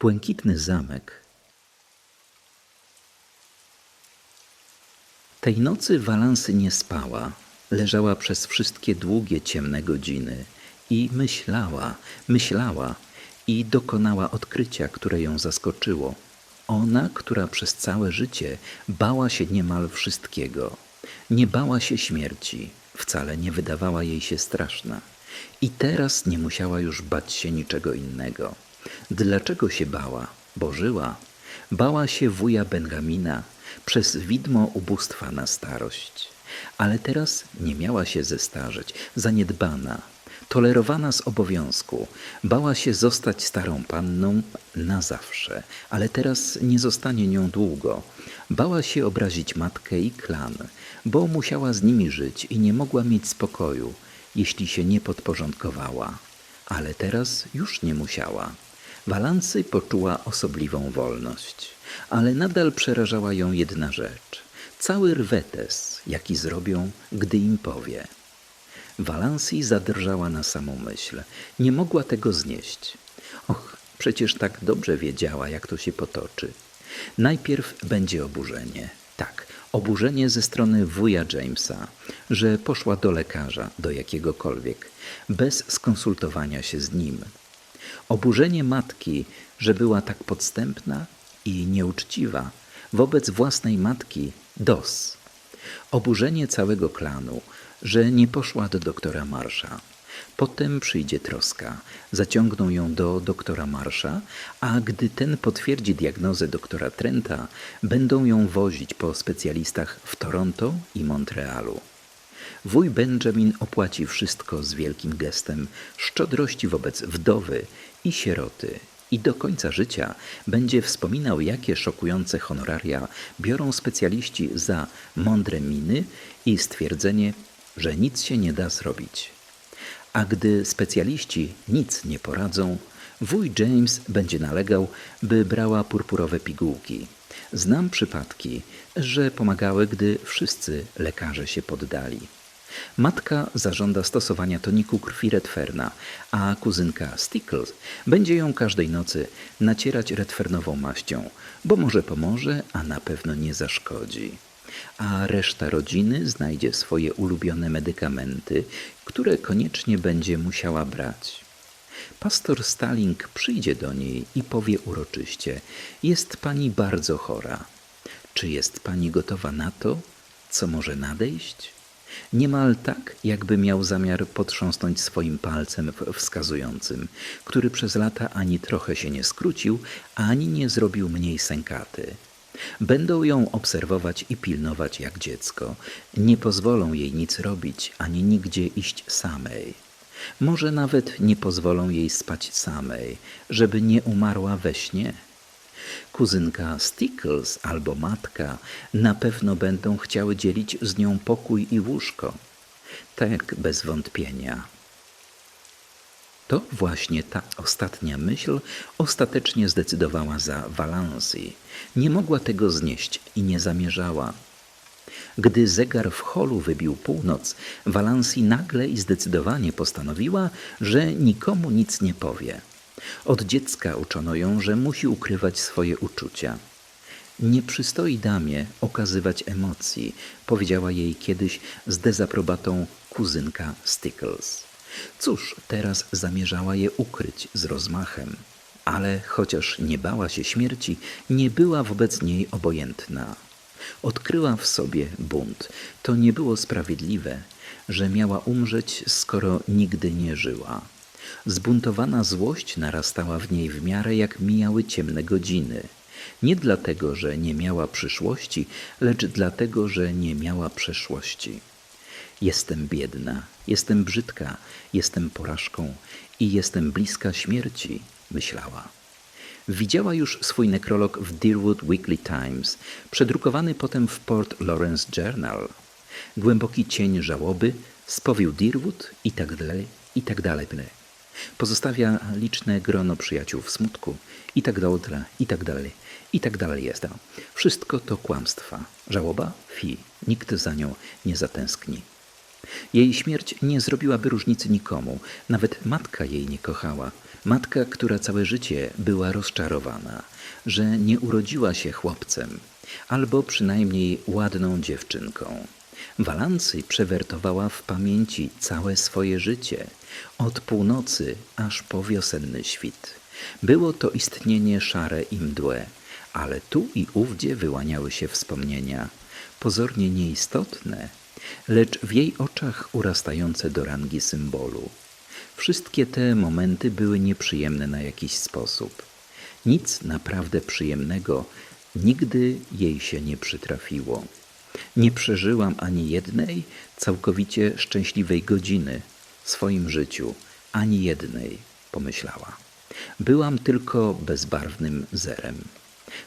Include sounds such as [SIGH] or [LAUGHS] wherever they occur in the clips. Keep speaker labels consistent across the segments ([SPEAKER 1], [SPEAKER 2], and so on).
[SPEAKER 1] Błękitny zamek. Tej nocy Walansy nie spała. Leżała przez wszystkie długie, ciemne godziny i myślała, myślała i dokonała odkrycia, które ją zaskoczyło. Ona, która przez całe życie bała się niemal wszystkiego. Nie bała się śmierci, wcale nie wydawała jej się straszna. I teraz nie musiała już bać się niczego innego. Dlaczego się bała? Bo żyła. Bała się wuja Benjamina przez widmo ubóstwa na starość. Ale teraz nie miała się zestarzeć, zaniedbana, tolerowana z obowiązku. Bała się zostać starą panną na zawsze, ale teraz nie zostanie nią długo. Bała się obrazić matkę i klan, bo musiała z nimi żyć i nie mogła mieć spokoju, jeśli się nie podporządkowała. Ale teraz już nie musiała. Walancy poczuła osobliwą wolność, ale nadal przerażała ją jedna rzecz. Cały rwetes, jaki zrobią, gdy im powie. Walansi zadrżała na samą myśl. Nie mogła tego znieść. Och, przecież tak dobrze wiedziała, jak to się potoczy. Najpierw będzie oburzenie. Tak, oburzenie ze strony wuja Jamesa, że poszła do lekarza, do jakiegokolwiek, bez skonsultowania się z nim. Oburzenie matki, że była tak podstępna i nieuczciwa wobec własnej matki, dos. Oburzenie całego klanu, że nie poszła do doktora Marsza. Potem przyjdzie troska. Zaciągną ją do doktora Marsza, a gdy ten potwierdzi diagnozę doktora Trenta, będą ją wozić po specjalistach w Toronto i Montrealu. Wuj Benjamin opłaci wszystko z wielkim gestem szczodrości wobec wdowy i sieroty i do końca życia będzie wspominał, jakie szokujące honoraria biorą specjaliści za mądre miny i stwierdzenie, że nic się nie da zrobić. A gdy specjaliści nic nie poradzą, wuj James będzie nalegał, by brała purpurowe pigułki. Znam przypadki, że pomagały, gdy wszyscy lekarze się poddali. Matka zażąda stosowania toniku krwi Redferna, a kuzynka Stickles będzie ją każdej nocy nacierać redfernową maścią, bo może pomoże, a na pewno nie zaszkodzi. A reszta rodziny znajdzie swoje ulubione medykamenty, które koniecznie będzie musiała brać. Pastor Stalling przyjdzie do niej i powie uroczyście: Jest pani bardzo chora. Czy jest pani gotowa na to, co może nadejść? Niemal tak, jakby miał zamiar potrząsnąć swoim palcem wskazującym, który przez lata ani trochę się nie skrócił, ani nie zrobił mniej sękaty. Będą ją obserwować i pilnować jak dziecko. Nie pozwolą jej nic robić, ani nigdzie iść samej. Może nawet nie pozwolą jej spać samej, żeby nie umarła we śnie. Kuzynka Stickles albo matka na pewno będą chciały dzielić z nią pokój i łóżko. Tak, bez wątpienia. To właśnie ta ostatnia myśl ostatecznie zdecydowała za Valancy. Nie mogła tego znieść i nie zamierzała. Gdy zegar w holu wybił północ, Valancy nagle i zdecydowanie postanowiła, że nikomu nic nie powie. Od dziecka uczono ją, że musi ukrywać swoje uczucia. Nie przystoi damie okazywać emocji, powiedziała jej kiedyś z dezaprobatą kuzynka Stickles. Cóż, teraz zamierzała je ukryć z rozmachem, ale chociaż nie bała się śmierci, nie była wobec niej obojętna. Odkryła w sobie bunt. To nie było sprawiedliwe, że miała umrzeć, skoro nigdy nie żyła. Zbuntowana złość narastała w niej w miarę jak mijały ciemne godziny. Nie dlatego, że nie miała przyszłości, lecz dlatego, że nie miała przeszłości. Jestem biedna, jestem brzydka, jestem porażką i jestem bliska śmierci, myślała. Widziała już swój nekrolog w Deerwood Weekly Times, przedrukowany potem w Port Lawrence Journal. Głęboki cień żałoby spowił Deerwood i tak dalej, i tak dalej. Pozostawia liczne grono przyjaciół w smutku i tak dalej, i tak dalej, i tak dalej jest. Wszystko to kłamstwa. Żałoba? Fi. Nikt za nią nie zatęskni. Jej śmierć nie zrobiłaby różnicy nikomu, nawet matka jej nie kochała. Matka, która całe życie była rozczarowana, że nie urodziła się chłopcem, albo przynajmniej ładną dziewczynką. Walancy przewertowała w pamięci całe swoje życie, od północy aż po wiosenny świt. Było to istnienie szare i mdłe, ale tu i ówdzie wyłaniały się wspomnienia, pozornie nieistotne, lecz w jej oczach urastające do rangi symbolu. Wszystkie te momenty były nieprzyjemne na jakiś sposób. Nic naprawdę przyjemnego nigdy jej się nie przytrafiło. Nie przeżyłam ani jednej całkowicie szczęśliwej godziny w swoim życiu, ani jednej, pomyślała. Byłam tylko bezbarwnym zerem.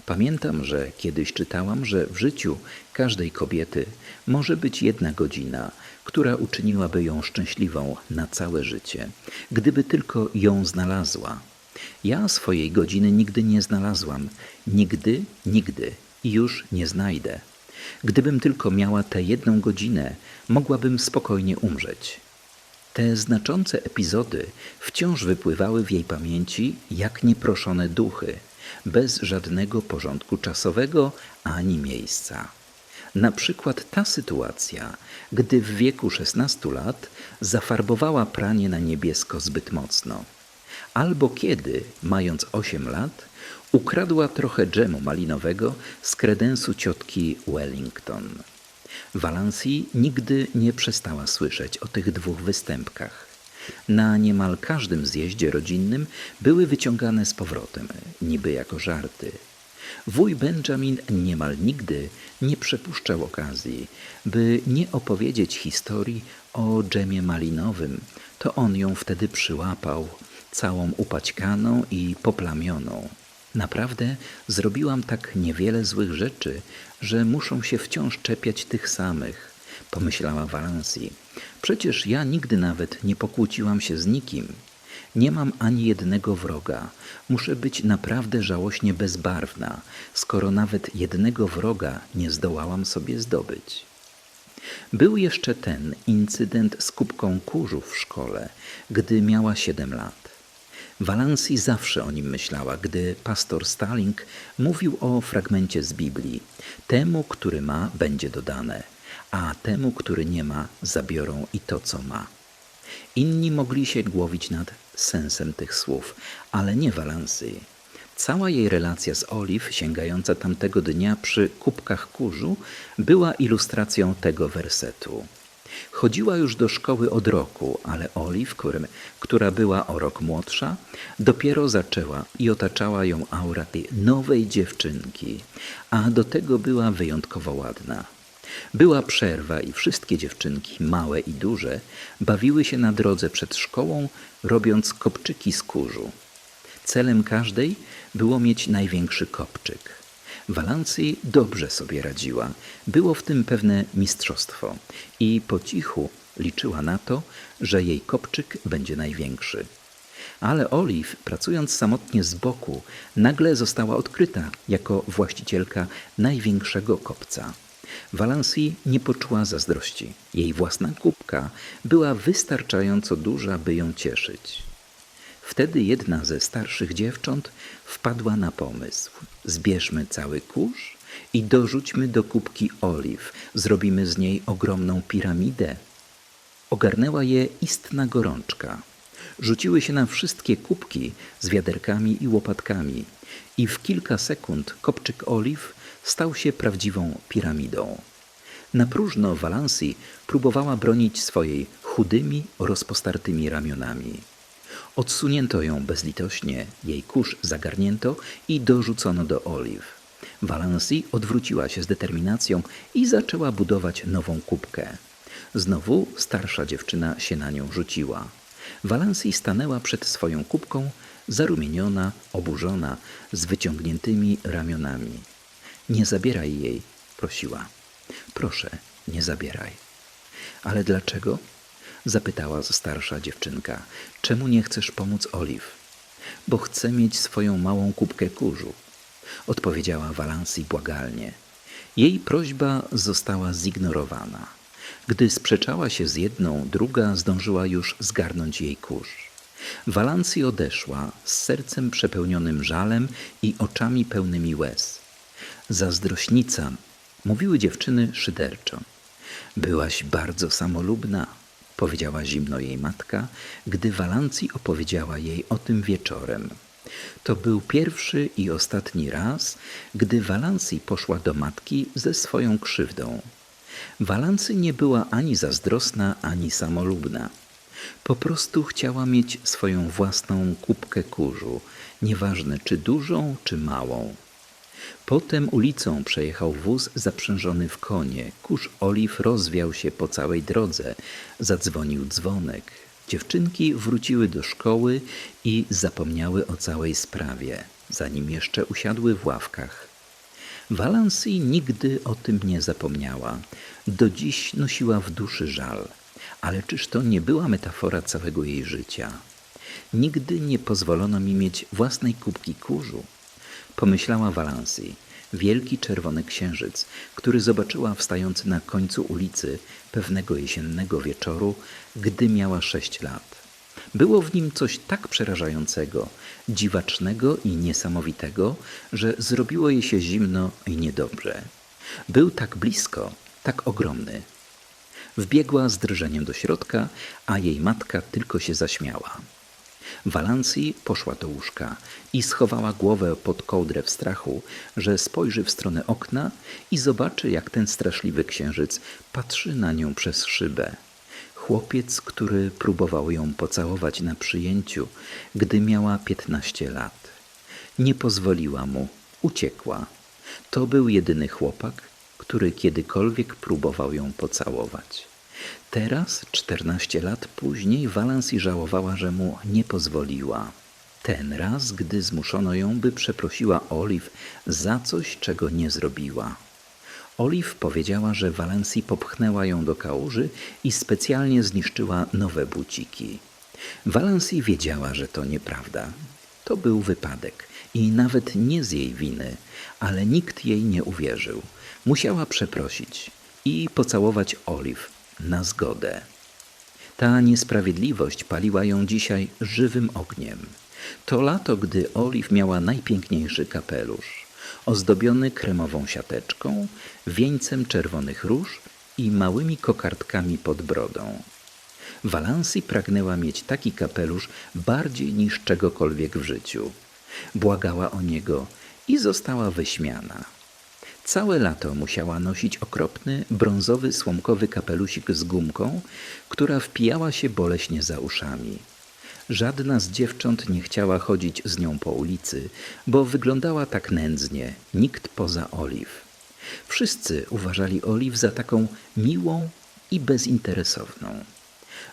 [SPEAKER 1] Pamiętam, że kiedyś czytałam, że w życiu każdej kobiety może być jedna godzina, która uczyniłaby ją szczęśliwą na całe życie, gdyby tylko ją znalazła. Ja swojej godziny nigdy nie znalazłam, nigdy, nigdy i już nie znajdę. Gdybym tylko miała tę jedną godzinę, mogłabym spokojnie umrzeć. Te znaczące epizody wciąż wypływały w jej pamięci jak nieproszone duchy, bez żadnego porządku czasowego ani miejsca. Na przykład ta sytuacja, gdy w wieku 16 lat zafarbowała pranie na niebiesko zbyt mocno. Albo kiedy, mając 8 lat, ukradła trochę dżemu malinowego z kredensu ciotki Wellington. Walansi nigdy nie przestała słyszeć o tych dwóch występkach. Na niemal każdym zjeździe rodzinnym były wyciągane z powrotem, niby jako żarty. Wuj Benjamin niemal nigdy nie przepuszczał okazji, by nie opowiedzieć historii o dżemie malinowym. To on ją wtedy przyłapał, całą upaćkaną i poplamioną. Naprawdę zrobiłam tak niewiele złych rzeczy, że muszą się wciąż czepiać tych samych, pomyślała Valencji. Przecież ja nigdy nawet nie pokłóciłam się z nikim. Nie mam ani jednego wroga. Muszę być naprawdę żałośnie bezbarwna, skoro nawet jednego wroga nie zdołałam sobie zdobyć. Był jeszcze ten incydent z kubką kurzu w szkole, gdy miała siedem lat. Walansi zawsze o nim myślała, gdy pastor Stalling mówił o fragmencie z Biblii. Temu, który ma, będzie dodane, a temu, który nie ma, zabiorą i to, co ma. Inni mogli się głowić nad sensem tych słów, ale nie Walansi. Cała jej relacja z Olive, sięgająca tamtego dnia przy kubkach kurzu, była ilustracją tego wersetu. Chodziła już do szkoły od roku, ale Olive, która była o rok młodsza, dopiero zaczęła i otaczała ją aura tej nowej dziewczynki, a do tego była wyjątkowo ładna. Była przerwa i wszystkie dziewczynki, małe i duże, bawiły się na drodze przed szkołą, robiąc kopczyki z kurzu. Celem każdej było mieć największy kopczyk. Walancji dobrze sobie radziła. Było w tym pewne mistrzostwo i po cichu liczyła na to, że jej kopczyk będzie największy. Ale Olive, pracując samotnie z boku, nagle została odkryta jako właścicielka największego kopca. Walancji nie poczuła zazdrości. Jej własna kubka była wystarczająco duża, by ją cieszyć. Wtedy jedna ze starszych dziewcząt wpadła na pomysł. Zbierzmy cały kurz i dorzućmy do kubki oliw. Zrobimy z niej ogromną piramidę. Ogarnęła je istna gorączka. Rzuciły się na wszystkie kubki z wiaderkami i łopatkami i w kilka sekund kopczyk oliw stał się prawdziwą piramidą. Na próżno Walansi próbowała bronić swojej chudymi, rozpostartymi ramionami. Odsunięto ją bezlitośnie, jej kurz zagarnięto i dorzucono do oliw. Valency odwróciła się z determinacją i zaczęła budować nową kubkę. Znowu starsza dziewczyna się na nią rzuciła. Valency stanęła przed swoją kubką, zarumieniona, oburzona, z wyciągniętymi ramionami. Nie zabieraj jej, prosiła. Proszę, nie zabieraj. Ale dlaczego? Zapytała starsza dziewczynka. Czemu nie chcesz pomóc Oliw? Bo chcę mieć swoją małą kubkę kurzu. Odpowiedziała Valansi błagalnie. Jej prośba została zignorowana. Gdy sprzeczała się z jedną, druga zdążyła już zgarnąć jej kurz. Walancji odeszła z sercem przepełnionym żalem i oczami pełnymi łez. Zazdrośnica, mówiły dziewczyny szyderczo. Byłaś bardzo samolubna, powiedziała zimno jej matka, gdy Walancji opowiedziała jej o tym wieczorem. To był pierwszy i ostatni raz, gdy Walancji poszła do matki ze swoją krzywdą. Walancy nie była ani zazdrosna, ani samolubna. Po prostu chciała mieć swoją własną kubkę kurzu, nieważne czy dużą, czy małą. Potem ulicą przejechał wóz zaprzężony w konie. Kurz oliw rozwiał się po całej drodze. Zadzwonił dzwonek. Dziewczynki wróciły do szkoły i zapomniały o całej sprawie, zanim jeszcze usiadły w ławkach. Valancy nigdy o tym nie zapomniała. Do dziś nosiła w duszy żal. Ale czyż to nie była metafora całego jej życia? Nigdy nie pozwolono mi mieć własnej kubki kurzu. Pomyślała Valancy. Wielki czerwony księżyc, który zobaczyła wstający na końcu ulicy pewnego jesiennego wieczoru, gdy miała sześć lat. Było w nim coś tak przerażającego, dziwacznego i niesamowitego, że zrobiło jej się zimno i niedobrze. Był tak blisko, tak ogromny. Wbiegła z drżeniem do środka, a jej matka tylko się zaśmiała. Walancji poszła do łóżka i schowała głowę pod kołdrę w strachu, że spojrzy w stronę okna i zobaczy, jak ten straszliwy księżyc patrzy na nią przez szybę. Chłopiec, który próbował ją pocałować na przyjęciu, gdy miała piętnaście lat. Nie pozwoliła mu, uciekła. To był jedyny chłopak, który kiedykolwiek próbował ją pocałować. Teraz, czternaście lat później, Valency żałowała, że mu nie pozwoliła. Ten raz, gdy zmuszono ją, by przeprosiła Olive za coś, czego nie zrobiła. Olive powiedziała, że Valency popchnęła ją do kałuży i specjalnie zniszczyła nowe buciki. Valency wiedziała, że to nieprawda. To był wypadek i nawet nie z jej winy, ale nikt jej nie uwierzył. Musiała przeprosić i pocałować Olive na zgodę. Ta niesprawiedliwość paliła ją dzisiaj żywym ogniem. To lato, gdy Oliw miała najpiękniejszy kapelusz, ozdobiony kremową siateczką, wieńcem czerwonych róż i małymi kokardkami pod brodą. Walansi pragnęła mieć taki kapelusz bardziej niż czegokolwiek w życiu. Błagała o niego i została wyśmiana. Całe lato musiała nosić okropny, brązowy, słomkowy kapelusik z gumką, która wpijała się boleśnie za uszami. Żadna z dziewcząt nie chciała chodzić z nią po ulicy, bo wyglądała tak nędznie, nikt poza Oliw. Wszyscy uważali Oliw za taką miłą i bezinteresowną.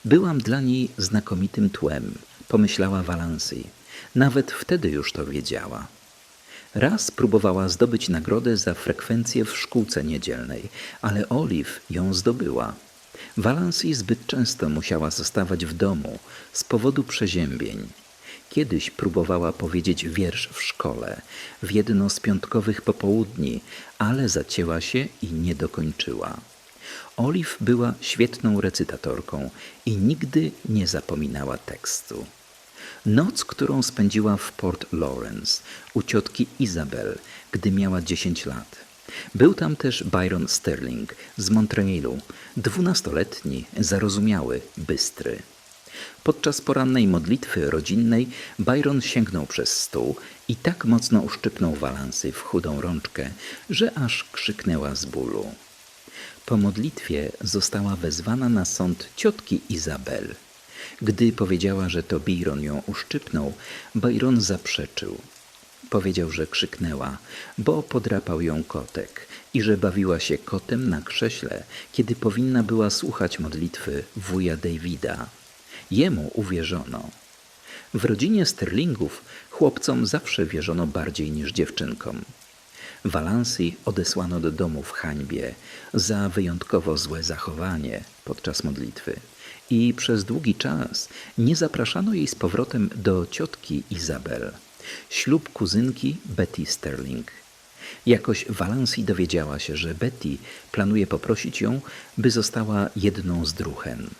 [SPEAKER 1] Byłam dla niej znakomitym tłem, pomyślała Valancy. Nawet wtedy już to wiedziała. Raz próbowała zdobyć nagrodę za frekwencję w szkółce niedzielnej, ale Olive ją zdobyła. Valancy zbyt często musiała zostawać w domu z powodu przeziębień. Kiedyś próbowała powiedzieć wiersz w szkole, w jedno z piątkowych popołudni, ale zacięła się i nie dokończyła. Olive była świetną recytatorką i nigdy nie zapominała tekstu. Noc, którą spędziła w Port Lawrence u ciotki Izabel, gdy miała 10 lat. Był tam też Byron Sterling z Montrealu, dwunastoletni, zarozumiały, bystry. Podczas porannej modlitwy rodzinnej Byron sięgnął przez stół i tak mocno uszczypnął Walansy w chudą rączkę, że aż krzyknęła z bólu. Po modlitwie została wezwana na sąd ciotki Izabel – gdy powiedziała, że to Byron ją uszczypnął, Byron zaprzeczył. Powiedział, że krzyknęła, bo podrapał ją kotek i że bawiła się kotem na krześle, kiedy powinna była słuchać modlitwy wuja Davida. Jemu uwierzono. W rodzinie Sterlingów chłopcom zawsze wierzono bardziej niż dziewczynkom. Walancy odesłano do domu w hańbie za wyjątkowo złe zachowanie podczas modlitwy i przez długi czas nie zapraszano jej z powrotem do ciotki Izabel, ślub kuzynki Betty Sterling. Jakoś Walansi dowiedziała się, że Betty planuje poprosić ją, by została jedną z druchen.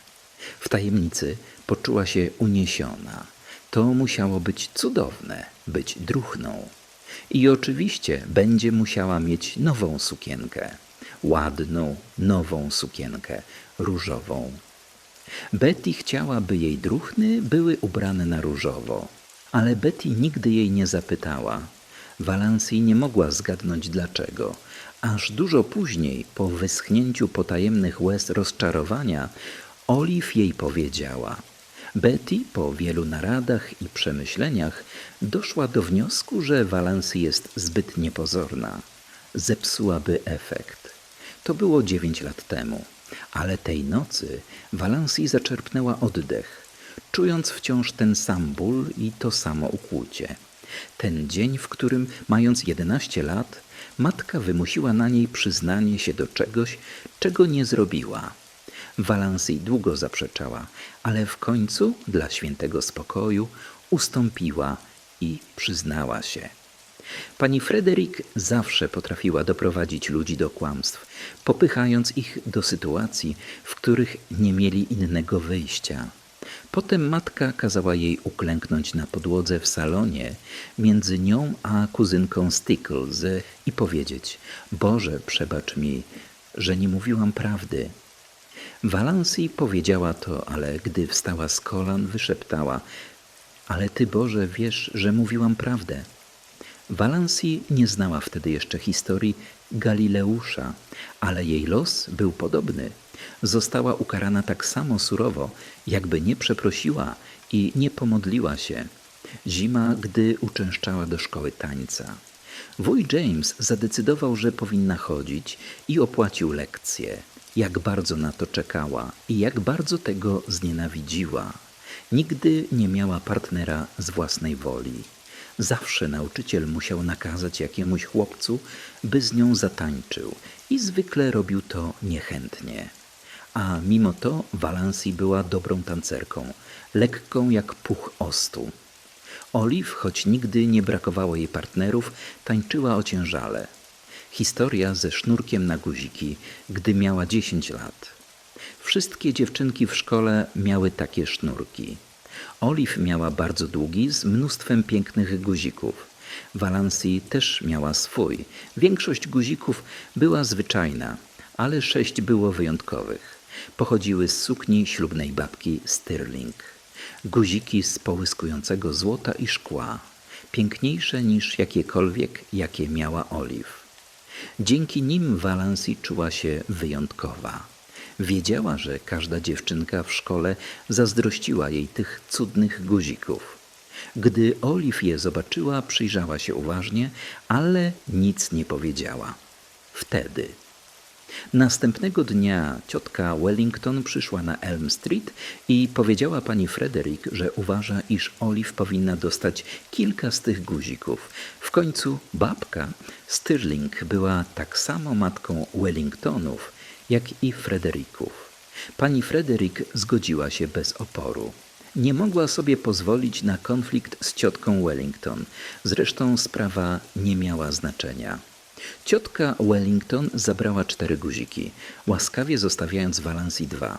[SPEAKER 1] W tajemnicy poczuła się uniesiona, To musiało być cudowne, być druchną. I oczywiście będzie musiała mieć nową sukienkę. Ładną, nową sukienkę, różową. Betty chciała, by jej druchny były ubrane na różowo, ale Betty nigdy jej nie zapytała. Valancy nie mogła zgadnąć dlaczego. Aż dużo później, po wyschnięciu potajemnych łez rozczarowania, Olive jej powiedziała. Betty po wielu naradach i przemyśleniach doszła do wniosku, że Valancy jest zbyt niepozorna. Zepsułaby efekt. To było dziewięć lat temu, ale tej nocy Valancy zaczerpnęła oddech, czując wciąż ten sam ból i to samo ukłucie. Ten dzień, w którym, mając jedenaście lat, matka wymusiła na niej przyznanie się do czegoś, czego nie zrobiła. Valancy długo zaprzeczała, ale w końcu, dla świętego spokoju, ustąpiła i przyznała się. Pani Frederick zawsze potrafiła doprowadzić ludzi do kłamstw, popychając ich do sytuacji, w których nie mieli innego wyjścia. Potem matka kazała jej uklęknąć na podłodze w salonie między nią a kuzynką Stickles i powiedzieć: Boże, przebacz mi, że nie mówiłam prawdy. Valancy powiedziała to, ale gdy wstała z kolan, wyszeptała: Ale ty, Boże, wiesz, że mówiłam prawdę. Valancy nie znała wtedy jeszcze historii Galileusza, ale jej los był podobny. Została ukarana tak samo surowo, jakby nie przeprosiła i nie pomodliła się. Zima, gdy uczęszczała do szkoły tańca. Wuj James zadecydował, że powinna chodzić i opłacił lekcje. Jak bardzo na to czekała i jak bardzo tego znienawidziła. Nigdy nie miała partnera z własnej woli. Zawsze nauczyciel musiał nakazać jakiemuś chłopcu, by z nią zatańczył i zwykle robił to niechętnie. A mimo to Valancy była dobrą tancerką, lekką jak puch ostu. Olive, choć nigdy nie brakowało jej partnerów, tańczyła ociężale. Historia ze sznurkiem na guziki, gdy miała 10 lat. Wszystkie dziewczynki w szkole miały takie sznurki. Olive miała bardzo długi, z mnóstwem pięknych guzików. Valancy też miała swój. Większość guzików była zwyczajna, ale sześć było wyjątkowych. Pochodziły z sukni ślubnej babki Stirling. Guziki z połyskującego złota i szkła, piękniejsze niż jakiekolwiek, jakie miała Olive. Dzięki nim Valancy czuła się wyjątkowa. Wiedziała, że każda dziewczynka w szkole zazdrościła jej tych cudnych guzików. Gdy Olive je zobaczyła, przyjrzała się uważnie, ale nic nie powiedziała. Wtedy. Następnego dnia ciotka Wellington przyszła na Elm Street i powiedziała pani Frederick, że uważa, iż Olive powinna dostać kilka z tych guzików. W końcu babka Stirling była tak samo matką Wellingtonów, jak i Fredericków. Pani Frederick zgodziła się bez oporu. Nie mogła sobie pozwolić na konflikt z ciotką Wellington. Zresztą sprawa nie miała znaczenia. Ciotka Wellington zabrała cztery guziki, łaskawie zostawiając Valancy dwa.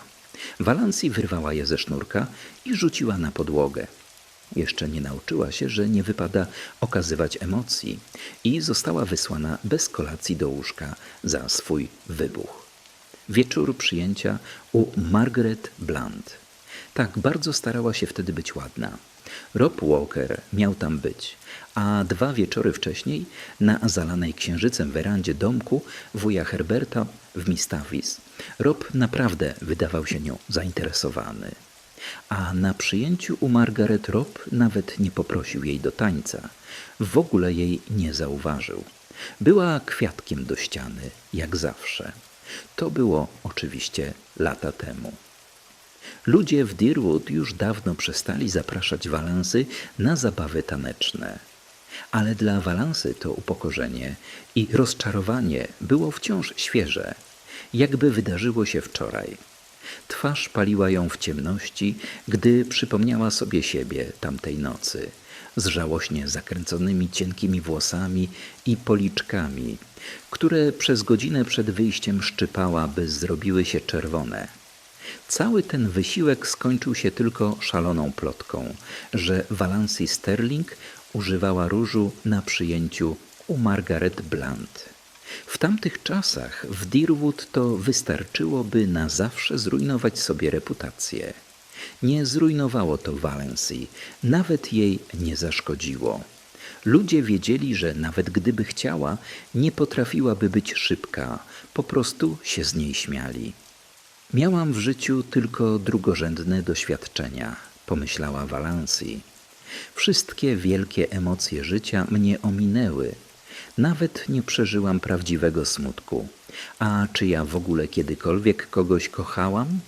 [SPEAKER 1] Valancy wyrwała je ze sznurka i rzuciła na podłogę. Jeszcze nie nauczyła się, że nie wypada okazywać emocji i została wysłana bez kolacji do łóżka za swój wybuch. Wieczór przyjęcia u Margaret Blunt. Tak bardzo starała się wtedy być ładna. Rob Walker miał tam być, a dwa wieczory wcześniej na zalanej księżycem werandzie domku wuja Herberta w Mistavis Rob naprawdę wydawał się nią zainteresowany. A na przyjęciu u Margaret Rob nawet nie poprosił jej do tańca. W ogóle jej nie zauważył. Była kwiatkiem do ściany, jak zawsze. To było oczywiście lata temu. Ludzie w Deerwood już dawno przestali zapraszać Walansy na zabawy taneczne. Ale dla Walansy to upokorzenie i rozczarowanie było wciąż świeże, jakby wydarzyło się wczoraj. Twarz paliła ją w ciemności, gdy przypomniała sobie siebie tamtej nocy, z żałośnie zakręconymi cienkimi włosami i policzkami, które przez godzinę przed wyjściem szczypała, by zrobiły się czerwone. Cały ten wysiłek skończył się tylko szaloną plotką, że Valancy Sterling używała różu na przyjęciu u Margaret Blunt. W tamtych czasach w Deerwood to wystarczyłoby na zawsze zrujnować sobie reputację. Nie zrujnowało to Valency, nawet jej nie zaszkodziło. Ludzie wiedzieli, że nawet gdyby chciała, nie potrafiłaby być szybka, po prostu się z niej śmiali. Miałam w życiu tylko drugorzędne doświadczenia, pomyślała Valancy. Wszystkie wielkie emocje życia mnie ominęły. Nawet nie przeżyłam prawdziwego smutku. A czy ja w ogóle kiedykolwiek kogoś kochałam?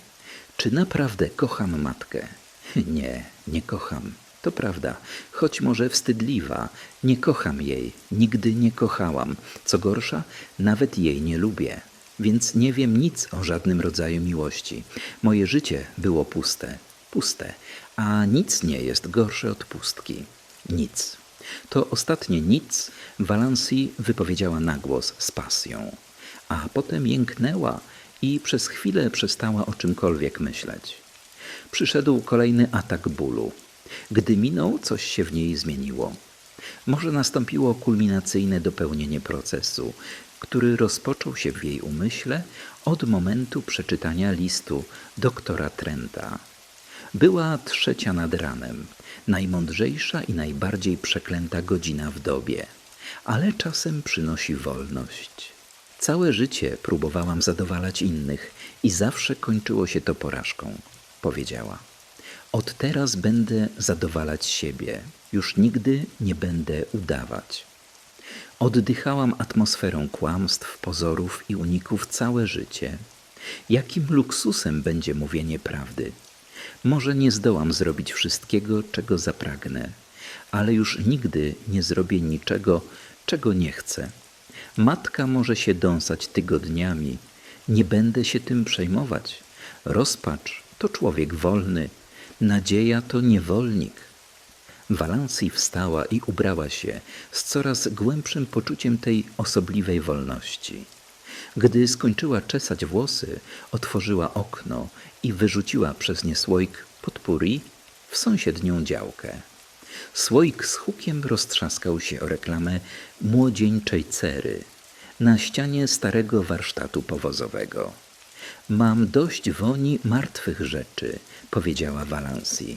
[SPEAKER 1] Czy naprawdę kocham matkę? [LAUGHS] Nie, nie kocham. To prawda, choć może wstydliwa, nie kocham jej, nigdy nie kochałam. Co gorsza, nawet jej nie lubię, więc nie wiem nic o żadnym rodzaju miłości. Moje życie było puste, puste, a nic nie jest gorsze od pustki. Nic. To ostatnie nic Valancy wypowiedziała na głos z pasją, a potem jęknęła i przez chwilę przestała o czymkolwiek myśleć. Przyszedł kolejny atak bólu. Gdy minął, coś się w niej zmieniło. Może nastąpiło kulminacyjne dopełnienie procesu, który rozpoczął się w jej umyśle od momentu przeczytania listu doktora Trenta. Była trzecia nad ranem, najmądrzejsza i najbardziej przeklęta godzina w dobie, ale czasem przynosi wolność. Całe życie próbowałam zadowalać innych i zawsze kończyło się to porażką, powiedziała. Od teraz będę zadowalać siebie, już nigdy nie będę udawać. Oddychałam atmosferą kłamstw, pozorów i uników całe życie. Jakim luksusem będzie mówienie prawdy? Może nie zdołam zrobić wszystkiego, czego zapragnę, ale już nigdy nie zrobię niczego, czego nie chcę. Matka może się dąsać tygodniami, nie będę się tym przejmować. Rozpacz to człowiek wolny, nadzieja to niewolnik. Walancji wstała i ubrała się z coraz głębszym poczuciem tej osobliwej wolności. Gdy skończyła czesać włosy, otworzyła okno i wyrzuciła przez nie słoik podpuri w sąsiednią działkę. Słoik z hukiem roztrzaskał się o reklamę młodzieńczej cery na ścianie starego warsztatu powozowego. Mam dość woni martwych rzeczy, powiedziała Valancy.